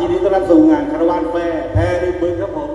ยินดีต้อนรับสู่งานคารวานแฟร์แพรริมบึงครับผม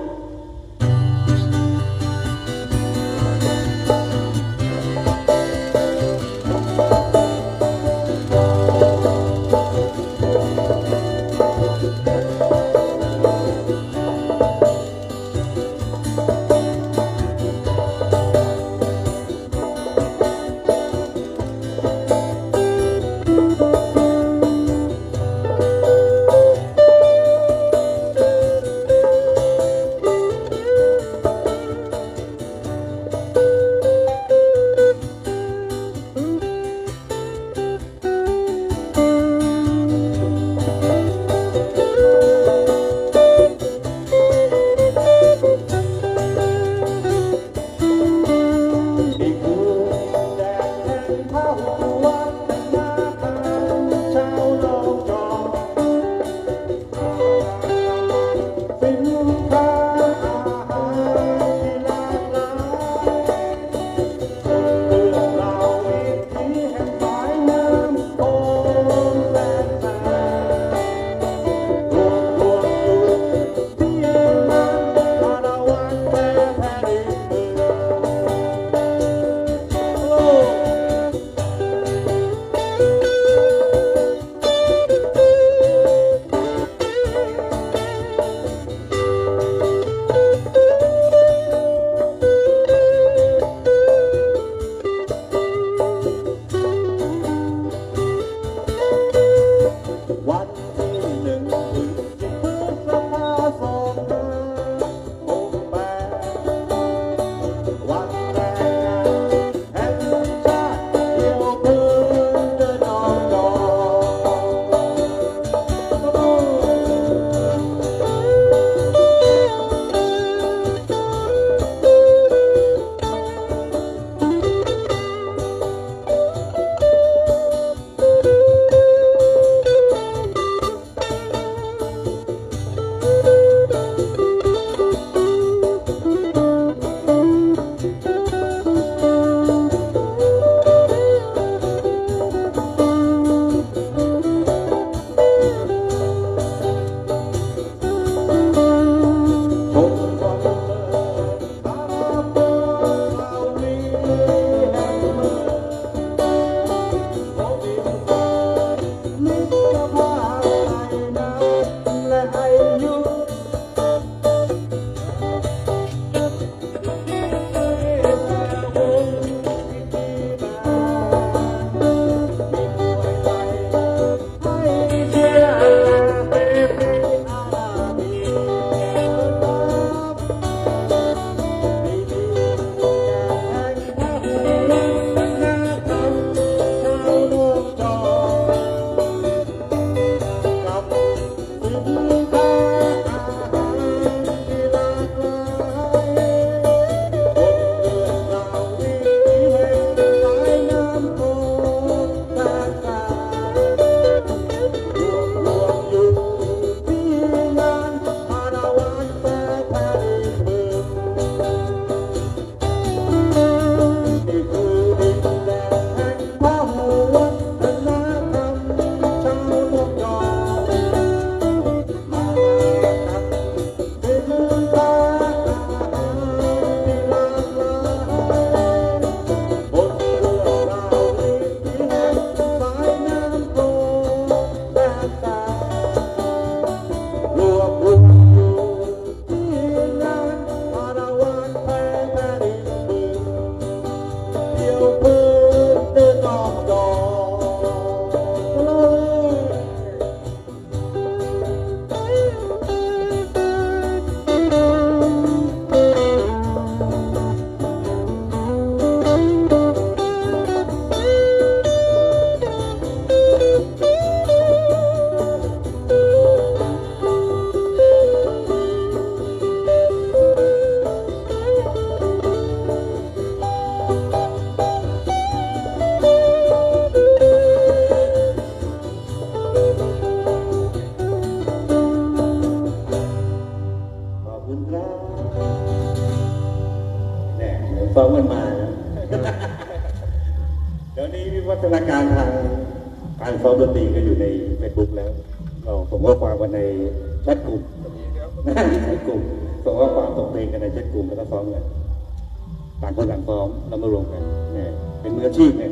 ฟ้องมันมานะเดี๋ยวนี้วิวัฒนาการทางการซ้อมดนตรีก็อยู่ในเฟซบุ๊กแล้วเราผมก็ฟังวันในแชทกลุ่มแชทกลุ่มส่งข้อความส่งเพลงกันในแชทกลุ่มแล้วก็ซ้อมกันต่างคนต่างซ้อมแล้วมารวมกันเนี่ยเป็นมืออาชีพเนี่ย